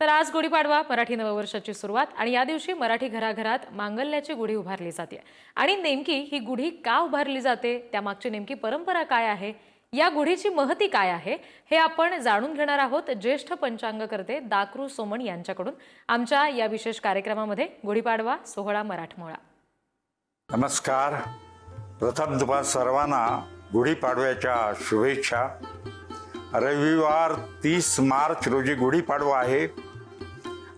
तर आज गुढीपाडवा मराठी नववर्षाची सुरुवात आणि या दिवशी मराठी घराघरात मांगल्याची गुढी उभारली जाते. आणि नेमकी ही गुढी का उभारली जाते? त्यामागची नेमकी परंपरा काय आहे? या गुढीची महती काय आहे? हे आपण जाणून घेणार आहोत ज्येष्ठ पंचांगकर्ते दाकरू सोमण यांच्याकडून. आमच्या या विशेष कार्यक्रमामध्ये गुढीपाडवा सोहळा मराठमोळा. नमस्कार. प्रथम तुम्हा सर्वांना गुढीपाडव्याच्या शुभेच्छा. रविवार तीस मार्च रोजी गुढीपाडवा आहे.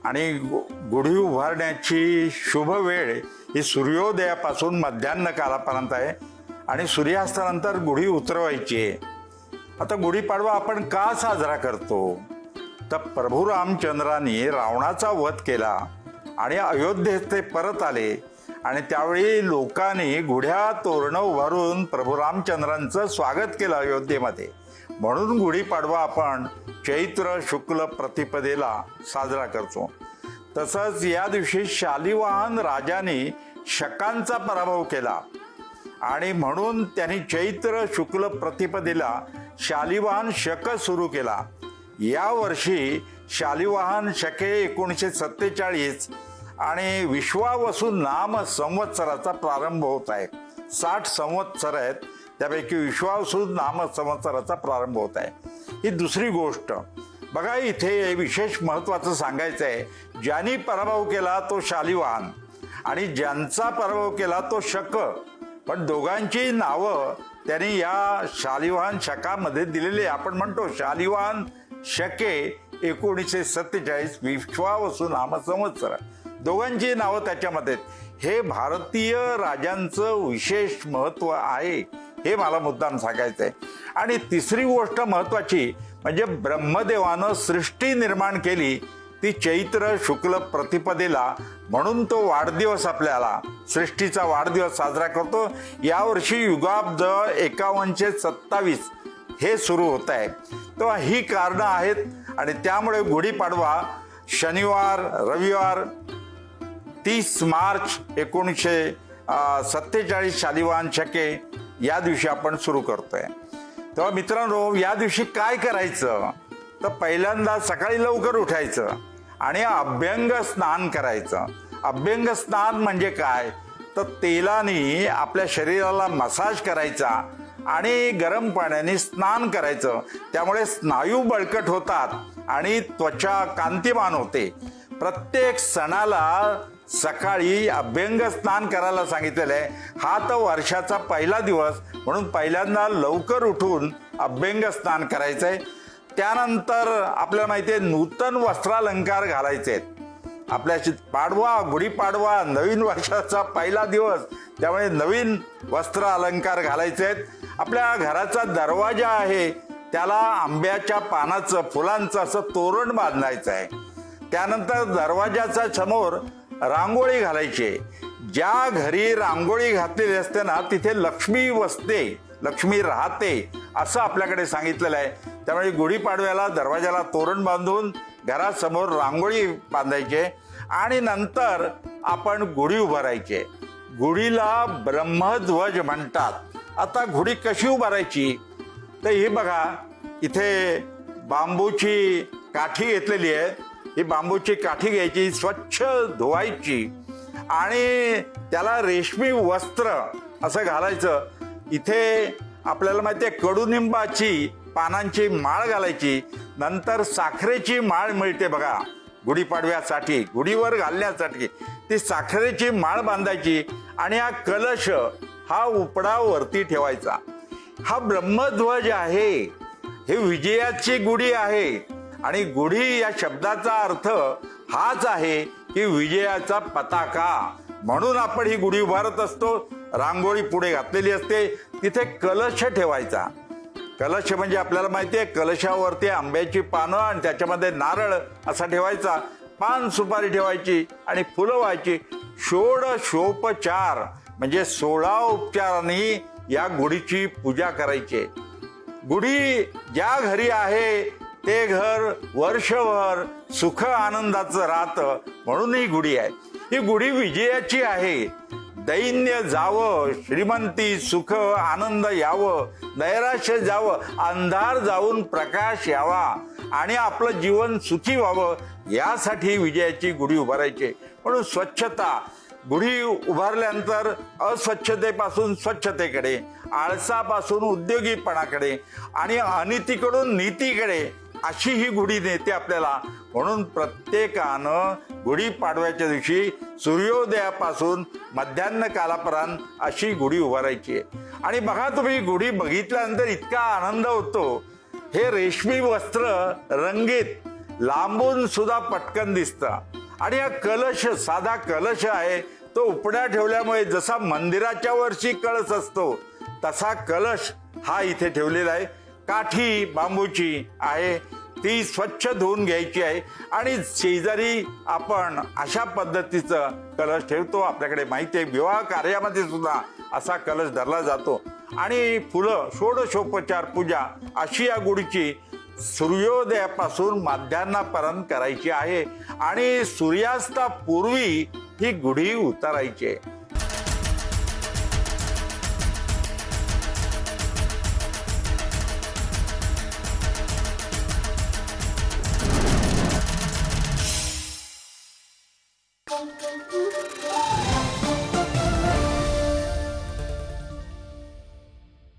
आणि गु- गुढी उभारण्याची शुभ वेळ ही सूर्योदयापासून मध्यान्ह कालापर्यंत आहे. आणि सूर्यास्तानंतर गुढी उतरवायची आहे. आता गुढीपाडवा आपण का साजरा करतो? तर प्रभू रामचंद्राने रावणाचा वध केला आणि अयोध्येत ते परत आले. आणि त्यावेळी लोकांनी गुढ्या तोरणं उभारून प्रभू रामचंद्रांचं स्वागत केलं अयोध्येमध्ये. म्हणून गुढीपाडवा आपण चैत्र शुक्ल प्रतिपदेला साजरा करतो. तसंच या दिवशी शालिवाहन राजाने शकांचा पराभव केला. आणि म्हणून त्यांनी चैत्र शुक्ल प्रतिपदेला शालिवाहन शक सुरू केला. या वर्षी शालिवाहन शके एकोणीसशे सत्तेचाळीस आणि विश्वावसू नाम संवत्सराचा प्रारंभ होत आहे. साठ संवत्सर आहेत. त्यापैकी विश्वासू नाम संवत्सराचा प्रारंभ होत आहे. ही दुसरी गोष्ट. बघा इथे विशेष महत्त्वाचं सांगायचं आहे. ज्यांनी पराभव केला तो शालिवाहन आणि ज्यांचा पराभव केला तो शक. पण दोघांची नावं त्यांनी या शालिवाहन शकामध्ये दिलेली आहे. आपण म्हणतो शालिवाहन शके एकोणीसशे सत्तेचाळीस विश्वावसू नाम संवत्सर दोघांची नावं त्याच्यामध्ये आहेत. हे भारतीय राजांचं विशेष महत्त्व आहे. हे मला मुद्दाम सांगायचं आहे आणि तिसरी गोष्ट महत्त्वाची म्हणजे ब्रह्मदेवानं सृष्टी निर्माण केली ती चैत्र शुक्ल प्रतिपदेला म्हणून तो वाढदिवस आपल्याला सृष्टीचा वाढदिवस साजरा करतो. यावर्षी युगाब्द एकावन्नशे सत्तावीस हे सुरू होत आहे तेव्हा ही कारणं आहेत आणि त्यामुळे गुढीपाडवा शनिवार रविवार तीस मार्च एकोणीसशे सत्तेचाळीस शालिवान शके या दिवशी आपण सुरू करतोय. तेव्हा मित्रांनो या दिवशी काय करायचं? तर पहिल्यांदा सकाळी लवकर उठायचं आणि अभ्यंग स्नान करायचं. अभ्यंग स्नान म्हणजे काय? तर तेलाने आपल्या शरीराला मसाज करायचा आणि गरम पाण्याने स्नान करायचं. त्यामुळे स्नायू बळकट होतात आणि त्वचा कांतिमान होते. प्रत्येक सणाला सकाळी अभ्यंग स्नान करायला सांगितलेलं आहे. हा तर वर्षाचा पहिला दिवस म्हणून पहिल्यांदा लवकर उठून अभ्यंग स्नान करायचं आहे. त्यानंतर आपल्याला माहिती आहे नूतन वस्त्रालंकार घालायचे आहेत. आपल्या पाडवा गुढीपाडवा नवीन वर्षाचा पहिला दिवस त्यामुळे नवीन वस्त्र अलंकार घालायचे आहेत. आपल्या घराचा दरवाजा आहे त्याला आंब्याच्या पानाचं फुलांचं असं तोरण बांधायचं आहे. त्यानंतर दरवाजाच्या समोर रांगोळी घालायची ज्या घरी रांगोळी घातलेली असते ना तिथे लक्ष्मी वसते लक्ष्मी राहते असं आपल्याकडे सांगितलेलं आहे. त्यामुळे गुढीपाडव्याला दरवाजाला तोरण बांधून घरासमोर रांगोळी बांधायचे आणि नंतर आपण गुढी उभारायचे गुढीला ब्रह्मध्वज म्हणतात. आता गुढी कशी उभारायची? तर ही बघा इथे बांबूची काठी घेतलेली आहे. ही बांबूची काठी घ्यायची स्वच्छ धुवायची आणि त्याला रेशमी वस्त्र असं घालायचं. इथे आपल्याला माहिती आहे कडुनिंबाची पानांची माळ घालायची नंतर साखरेची माळ मिळते बघा. गुढीपाडव्यासाठी गुढीवर घालण्यासाठी ती साखरेची माळ बांधायची आणि हा कलश हा उपडा वरती ठेवायचा. हा ब्रह्मध्वज आहे. हे विजयाची गुढी आहे. आणि गुढी या शब्दाचा अर्थ हाच आहे की विजयाचा पताका. म्हणून आपण ही गुढी उभारत असतो. रांगोळी पुढे घातलेली असते. तिथे कलश ठेवायचा. कलश म्हणजे आपल्याला माहिती आहे कलशावरती आंब्याची पानं आणि त्याच्यामध्ये नारळ असा ठेवायचा. पान सुपारी ठेवायची आणि फुलं व्हायची. षोडशोपचार म्हणजे सोळा उपचारांनी या गुढीची पूजा करायची. गुढी ज्या घरी आहे ते घर वर्षभर सुख आनंदाचं राहतं म्हणून ही गुढी आहे. ही गुढी विजयाची आहे. दैन्य जावं श्रीमंती सुख आनंद यावं नैराश्य जावं अंधार जाऊन प्रकाश यावा आणि आपलं जीवन सुखी व्हावं यासाठी विजयाची गुढी उभारायची म्हणून स्वच्छता गुढी उभारल्यानंतर अस्वच्छतेपासून स्वच्छतेकडे आळसापासून उद्योगीपणाकडे आणि अनितीकडून नीतीकडे अशी ही गुढी नेते आपल्याला. म्हणून प्रत्येकानं गुढी पाडव्याच्या दिवशी सूर्योदयापासून मध्यान्ह कालापर्यंत अशी गुढी उभारायची आहे. आणि बघा तुम्ही गुढी बघितल्यानंतर इतका आनंद होतो. हे रेशमी वस्त्र रंगीत लांबून सुद्धा पटकन दिसतं. आणि हा कलश साधा कलश आहे तो उपड्या ठेवल्यामुळे जसा मंदिराच्या वरची कळस असतो तसा कलश हा इथे ठेवलेला आहे. काठी बांबूची आहे. ती स्वच्छ धुवून घ्यायची आहे. आणि शेजारी आपण अशा पद्धतीचं कलश ठेवतो. आपल्याकडे माहिती आहे. विवाह कार्यामध्ये सुद्धा असा कलश धरला जातो. आणि फुलं षोडशोपचार पूजा अशी या गुढीची सूर्योदयापासून माध्यान्नापर्यंत करायची आहे. आणि सूर्यास्तापूर्वी ही गुढी उतारायची आहे.